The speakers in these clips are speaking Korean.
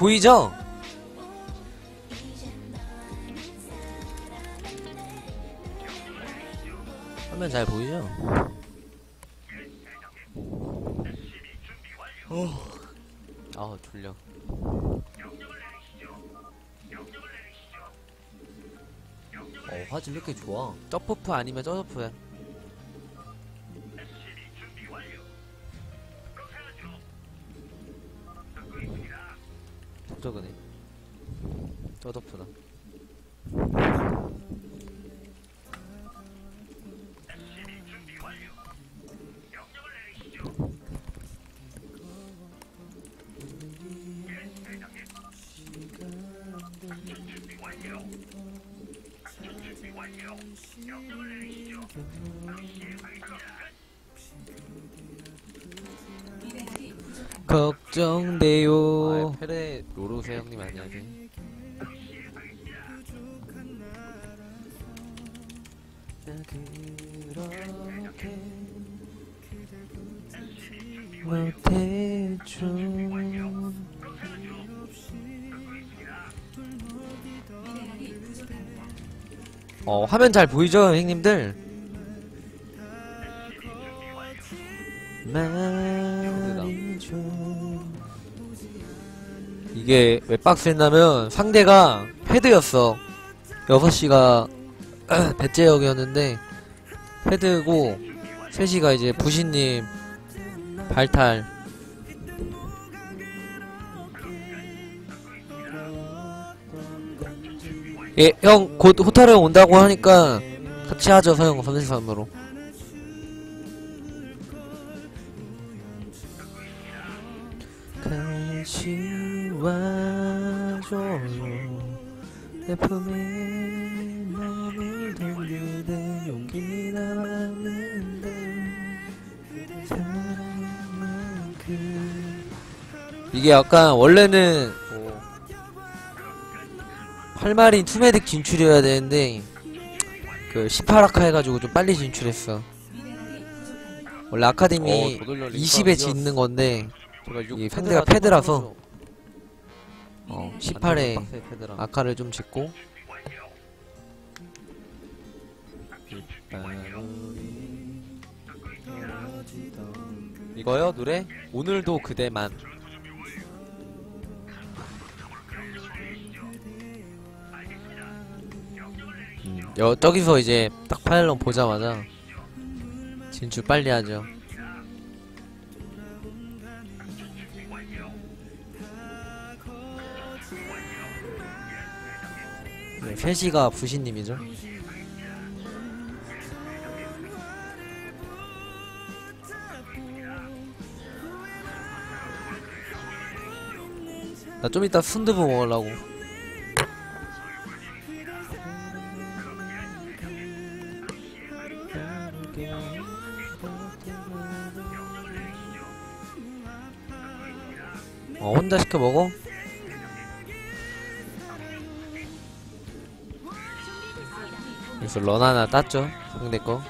보이죠? 화면 잘 보이죠? 어. 아 졸려. 어 화질 왜 이렇게 좋아? 점프프 아니면 점프야. 적적하네. 떠덮으나. 걱정돼요. 아, 페레 로로세 형님 안녕하세요. 못해줘 어 화면 잘 보이죠 형님들 말이죠 이게 왜 빡셌냐면 상대가 헤드였어. 6시가 배째역이었는데 헤드고 3시가 이제 부신님 발탈. 예, 형, 곧 호타ル온다고 하니까 같이 하죠, 서영, 3대3으로. 와줘요. 내 품에 맘을 돌리는 용기 남았는데 사랑만큼 이게 약간 원래는 뭐 8마린 투메딕 진출이어야 되는데 그 18아카 해가지고 좀 빨리 진출했어 원래 아카데미 20에 짓는 건데 이 상대가 패드라서 어 18에 아카를 좀 짓고. 이거요 노래? 오늘도 그대만. 음, 여, 저기서 이제 딱 파일럿 보자마자 진출 빨리 하죠 네, 3시가 부신님이죠 나 좀 이따 순두부 먹으려고 어 혼자 시켜 먹어? 그래서 런 하나 땄죠 상대 거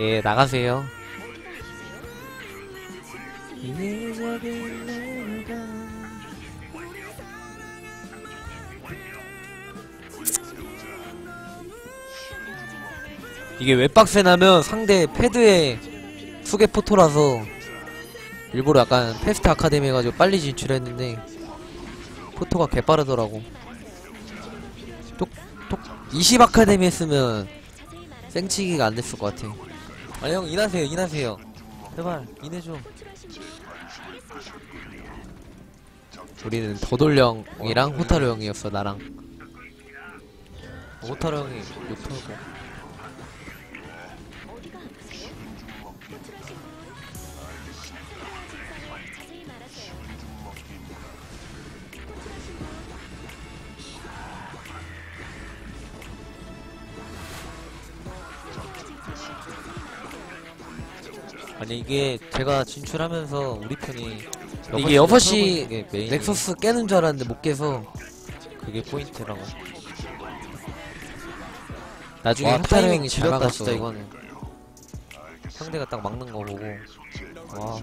예, 나가세요. 이게 왜 빡세냐면 상대 패드에 수계 포토라서 일부러 약간 패스트 아카데미 해가지고 빨리 진출했는데 포토가 개빠르더라고 똑똑 20 아카데미 했으면 생치기가 안 됐을 것 같아. 아, 형, 인하세요, 인하세요. 제발, 인해줘. 우리는 더돌령이랑 호타루 형이었어, 나랑. 호타루 형이 욕하고. 아니, 이게 제가 진출하면서 우리 편이 이게 6시 넥서스 깨는 줄 알았는데 못 깨서 그게 포인트라고. 나중에 와, 타이밍이 타이밍 잘 지렸다, 막았어. 진짜 이거는. 상대가 딱 막는 거 보고 와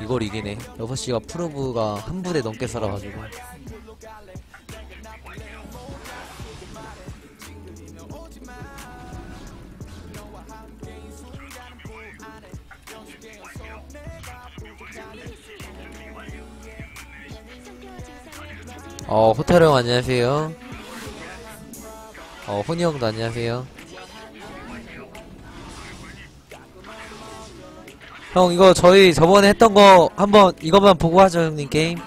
이걸 이기네 6시가 프로브가 한 부대 넘게 살아가지고 어 호타루 형 안녕하세요. 어 호니 형도 안녕하세요. 형 이거 저희 저번에 했던 거 한번 이것만 보고 하죠 형님 게임?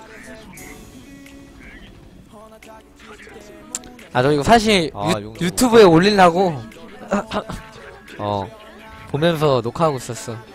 아 저 이거 사실 아, 유, 용서. 유튜브에 올리려고. 어 보면서 녹화하고 있었어 어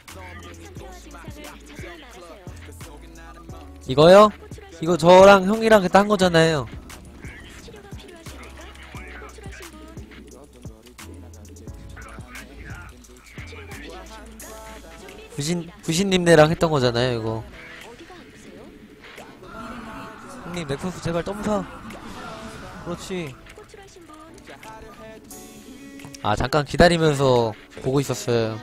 요? 이거 저랑 형이랑 한 거잖아요. 부신 부신님네랑 했던 거잖아요 이거. 형님 넥서스 제발 점사. 그렇지. 아 잠깐 기다리면서 보고 있었어요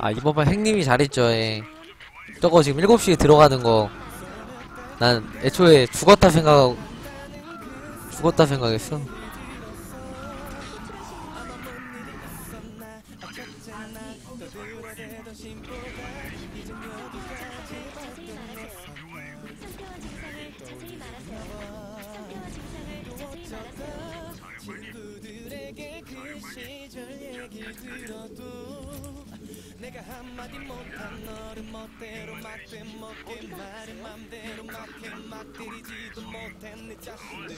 아 이번판 행님이 잘했죠 예. 저거 지금 7시에 들어가는 거 난 애초에 죽었다 생각하고 죽었다 생각했어 시절 얘기 들어도 내가 한마디 못한 너를 멋대로 막대 먹게 말을 맘대로 막해 막 때리지도 못한 내 자신들.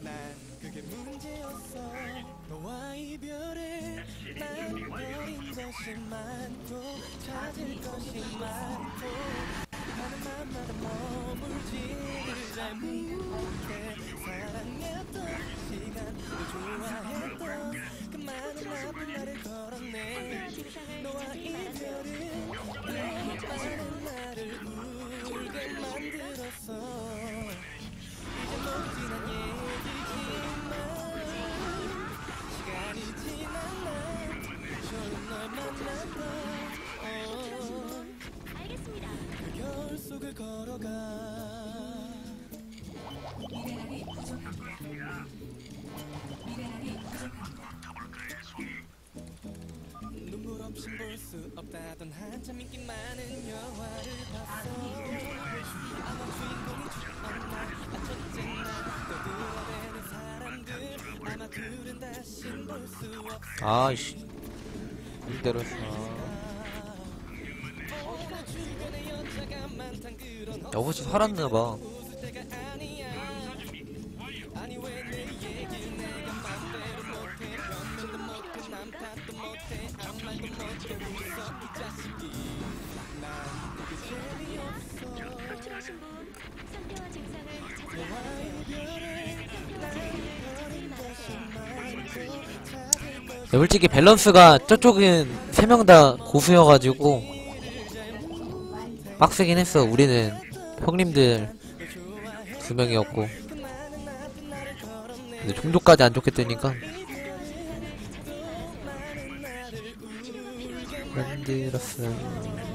난 그게 문제였어. 너와 이별에 난 버린 것이 많고 찾을 것이 많고 하는 맘마다 머물지를 잘 못해 사랑했던 시간 없다던 한참 인기 많은 영화를 봤어 아마 주인공이 죽었나 아 첫째 날또 들어대는 사람들 아마 둘은 다시 볼수 없어 아이씨. 이대로 여보씨 살았나봐. 아니 왜 자세히 말하세요. 네, 솔직히 밸런스가 저쪽은 세 명 다 고수여가지고 빡세긴 했어. 우리는 형님들 두 명이었고. 근데 종족까지 안 좋겠다니까. 필요하십니까?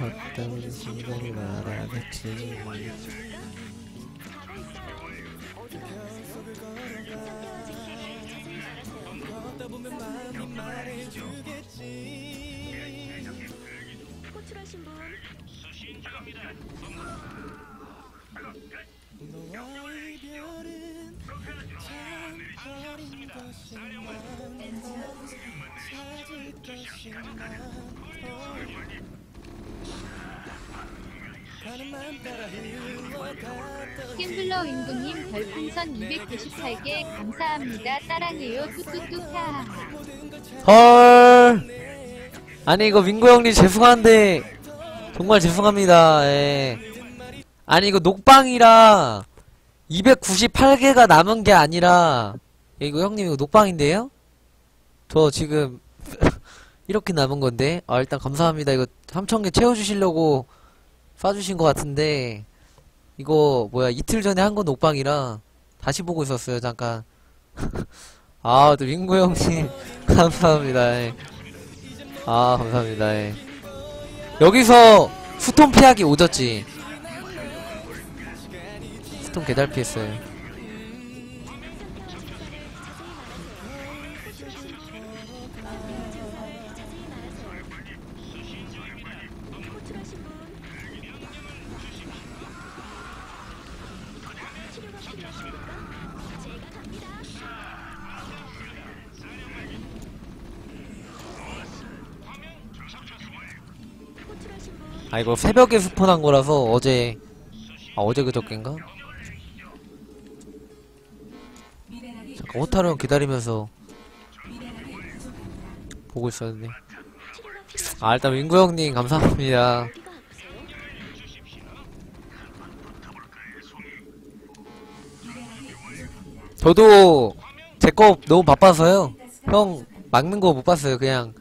어떤 순간이 말하겠지. 가고 있어요. 어디가 아프세요? 호출하신 분 너와의 별은 참 것이 많고 찾을 것이 많고 가는 맘 따라 흘러갔던 캔블러 윈도님 별풍선 298개 감사합니다. 따랑해요. 뚜뚜뚜 하하하. 헐. 아니 이거 민구 형님 죄송한데 정말 죄송합니다. 예. 아니 이거 녹방이라 298개가 남은 게 아니라 예, 이거 형님 이거 녹방인데요? 저 지금 이렇게 남은 건데 아 일단 감사합니다. 이거 3000개 채워주시려고 쏴주신 것 같은데 이거 뭐야 이틀 전에 한 건 녹방이라 다시 보고 있었어요 잠깐 아또 민구 형님 감사합니다. 예. 아 감사합니다. 예. 여기서 수톤 피하기 오졌지. 수톤 개잘 피했어요. 아 이거 새벽에 스폰한 거라서 어제 아 어제 그저께인가? 잠깐 호타루 형 기다리면서 보고 있었는데? 아 일단 민구 형님 감사합니다. 저도 제 거 너무 바빠서요. 형 막는 거 못 봤어요. 그냥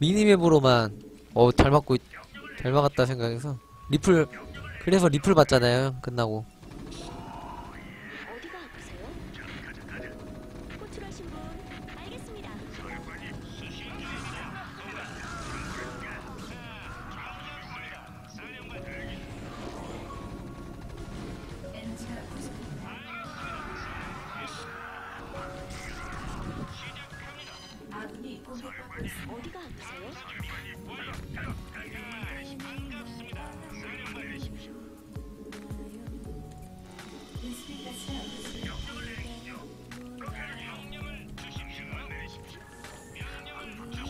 미니맵으로만 어 잘 맞고 있- 잘 막았다 생각해서 리플 그래서 리플 봤잖아요. 끝나고 어디가 아프세요?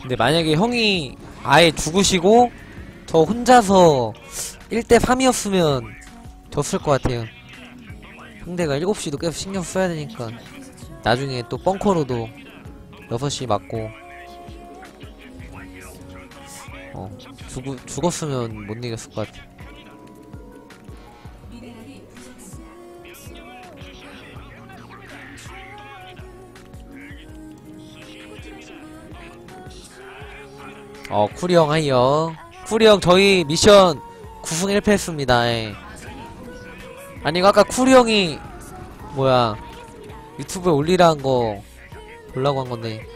근데 만약에 형이 아예 죽으시고 저 혼자서 1대 3이었으면 졌을 것 같아요. 상대가 7시도 계속 신경 써야 되니까 나중에 또 벙커로도 6시 맞고 어 죽, 죽었으면 못 이겼을 것 같아. 어 쿠리 형 하이요. 쿠리 형 저희 미션 9승 1패 했습니다. 예. 아니 아까 쿠리 형이 뭐야 유튜브에 올리라는 거 보려고 한 건데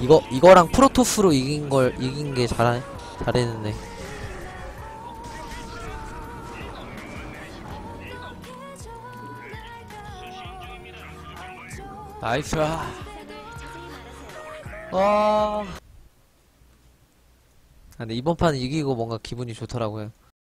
이거 이거랑 프로토스로 이긴 걸 이긴 게 잘 잘했는데 나이스 말하세요. 와 아, 근데 이번 판은 이기고 뭔가 기분이 좋더라고요.